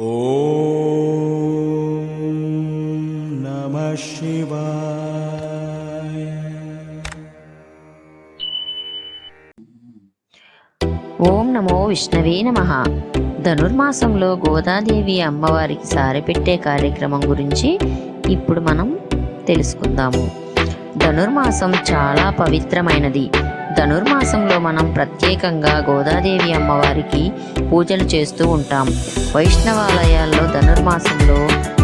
ఓ నమ శివాయ ఓం నమో విష్ణవే నమ. ధనుర్మాసంలో గోదాదేవి అమ్మవారికి సారిపెట్టే కార్యక్రమం గురించి ఇప్పుడు మనం తెలుసుకుందాము. ధనుర్మాసం చాలా పవిత్రమైనది. ధనుర్మాసంలో మనం ప్రత్యేకంగా గోదాదేవి అమ్మవారికి పూజలు చేస్తూ ఉంటాం. వైష్ణవాలయాల్లో ధనుర్మాసంలో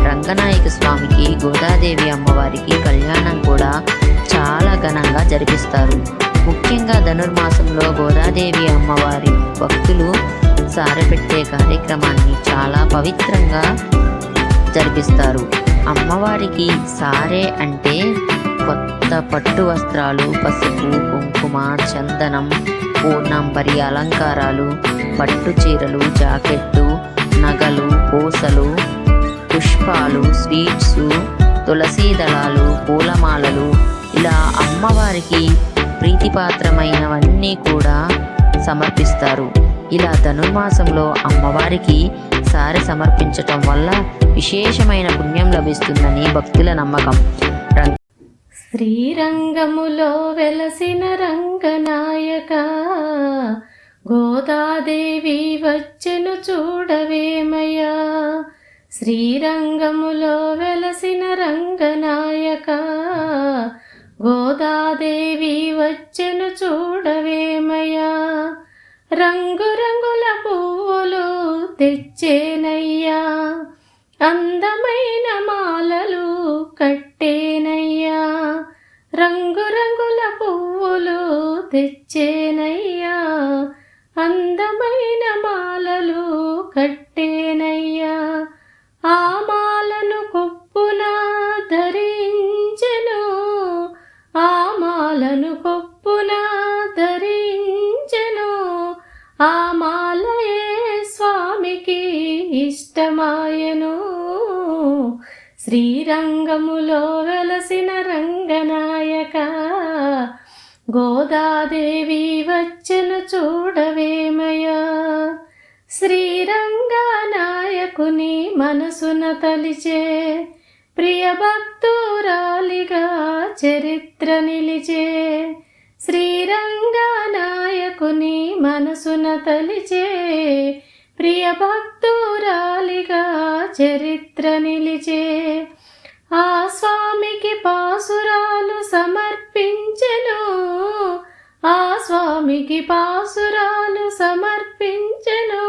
రంగనాయక స్వామికి గోదాదేవి అమ్మవారికి కళ్యాణం కూడా చాలా ఘనంగా జరిపిస్తారు. ముఖ్యంగా ధనుర్మాసంలో గోదాదేవి అమ్మవారి భక్తులు సారపెట్టే కార్యక్రమాన్ని చాలా పవిత్రంగా జరిపిస్తారు. అమ్మవారికి సారే అంటే కొత్త పట్టు వస్త్రాలు పసుపు కుంకుమ చందనం పూర్ణంబరి అలంకారాలు పట్టు చీరలు జాకెట్టు నగలు పూసలు పుష్పాలు స్వీట్స్ తులసీ దళాలు పూలమాలలు ఇలా అమ్మవారికి ప్రీతిపాత్రమైనవన్నీ కూడా సమర్పిస్తారు. ఇలా ధనుర్మాసంలో అమ్మవారికి సారి సమర్పించటం వల్ల విశేషమైన పుణ్యం లభిస్తుందని భక్తుల నమ్మకం. శ్రీరంగములో వెలసిన రంగనాయక గోదాదేవి వచ్చెను చూడవేమయ్యా? శ్రీరంగములో వెలసిన రంగనాయక గోదాదేవి వచ్చెను చూడవేమయ్యా? రంగురంగుల పువ్వులు తెచ్చేనయ్యా అందమైన మాలలు శ్రీరంగములో వెలసిన రంగనాయక గోదాదేవి వచ్చెను చూడవేమయా. శ్రీరంగనాయకుని మనసున తలిచే ప్రియ భక్తురాలిగా చరిత్ర నిలిచే శ్రీరంగనాయకుని మనసున తలిచే ప్రియ భక్తురాలిగా చరిత్ర నిలిచే ఆ స్వామికి పాసురాలు సమర్పించెను. ఆ స్వామికి పాసురాలు సమర్పించెను.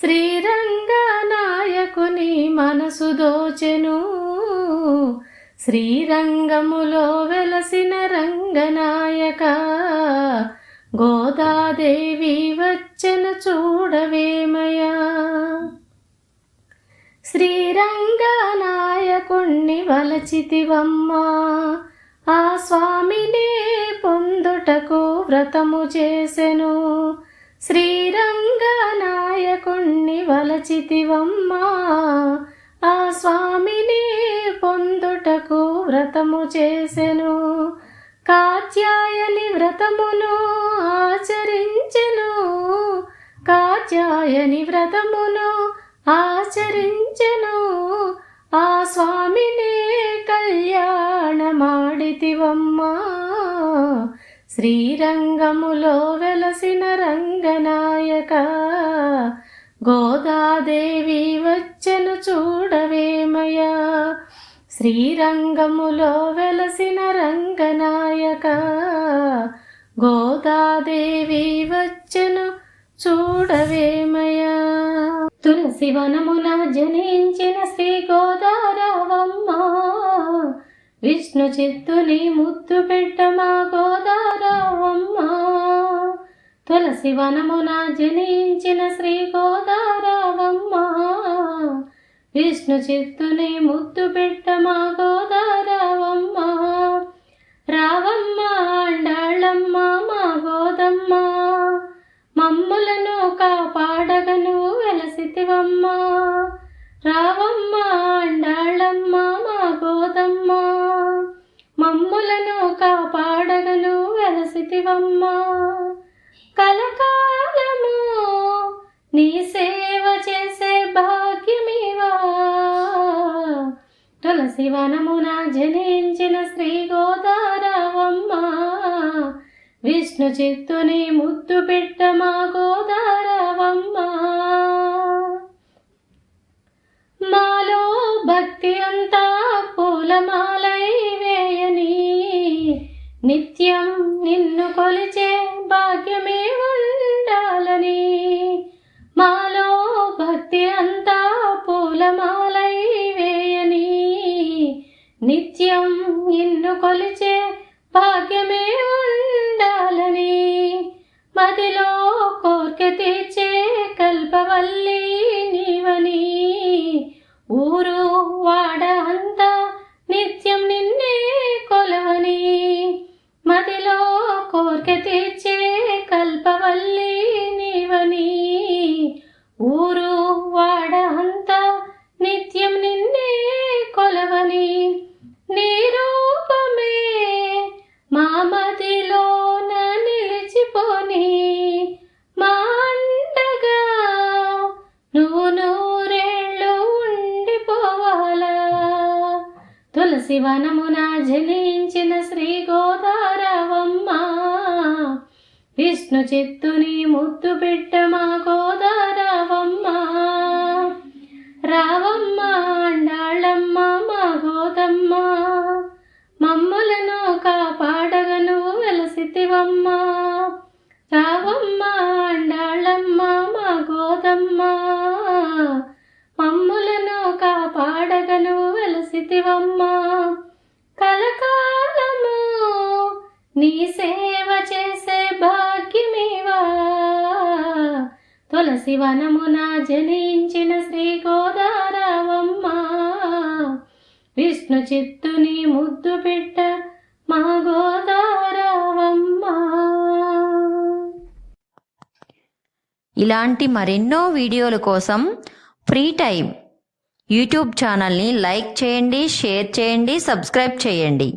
శ్రీరంగనాయకుని మనసు దోచెను. శ్రీరంగములో వెలసిన రంగనాయక గోదాదేవి వచ్చెను చూడవే. శ్రీరంగనాయకుణ్ణి వలచితివమ్మా. ఆ స్వామిని పొందుటకు వ్రతము చేసెను. శ్రీరంగనాయకుణ్ణి వలచితివమ్మా. ఆ స్వామిని పొందుటకు వ్రతము చేసెను. కాత్యాయని వ్రతమును ఆచరించెను. కాత్యాయని వ్రతమును ఆచరించెను. ఆ స్వామిని కళ్యాణమాడితివమ్మా. శ్రీరంగములో వెలసిన రంగనాయక. గోదాదేవి వచ్చెను చూడవేమయా శ్రీరంగములో వెలసిన రంగనాయక. గోదాదేవి వచ్చెను చూడవేమయా తులసి వనమున జనించిన శ్రీ గోదారావమ్మ. విష్ణు చిత్తుని ముద్దు పెట్టమా గోదారావమ్మ. తులసి వనమున జనించిన శ్రీ గోదారావమ్మ. విష్ణు చిత్తుని ముద్దు పెట్టమా గోదారావమ్మ. సితివమ్మ కలకాలము నీ సేవ చేసే భాగ్యమివా? తులసివనమున జనించిన శ్రీ గోదారవమ్మ విష్ణు చిత్తుని ముద్దు పెట్ట మా గోదారవమ్మ. మాలో భక్తి అంతా పూలమాల college శివనమునా జలించిన జనించిన శ్రీ గోదారవమ్మ. విష్ణు చిత్తుని ముద్దు పెట్ట మా గోదారవమ్మ. రావమ్మ అండాళ్ళమ్మ మా గోదమ్మ మమ్ములను కాపాడగను వెలసితివమ్మ. రావమ్మ అండాళ్ళమ్మ మా గోదమ్మ మమ్ములను కాపాడగను వెలసితివమ్మ. నీ సేవ చేసే భాగ్యమేవా? తులసి వనమున జనించిన శ్రీ గోదారావమ్మ విష్ణు చిత్తుని ముద్దు పెట్ట మా గోదారావమ్మ. ఇలాంటి మరెన్నో వీడియోల కోసం ఫ్రీ టైం యూట్యూబ్ ఛానల్ని లైక్ చేయండి షేర్ చేయండి సబ్స్క్రైబ్ చేయండి.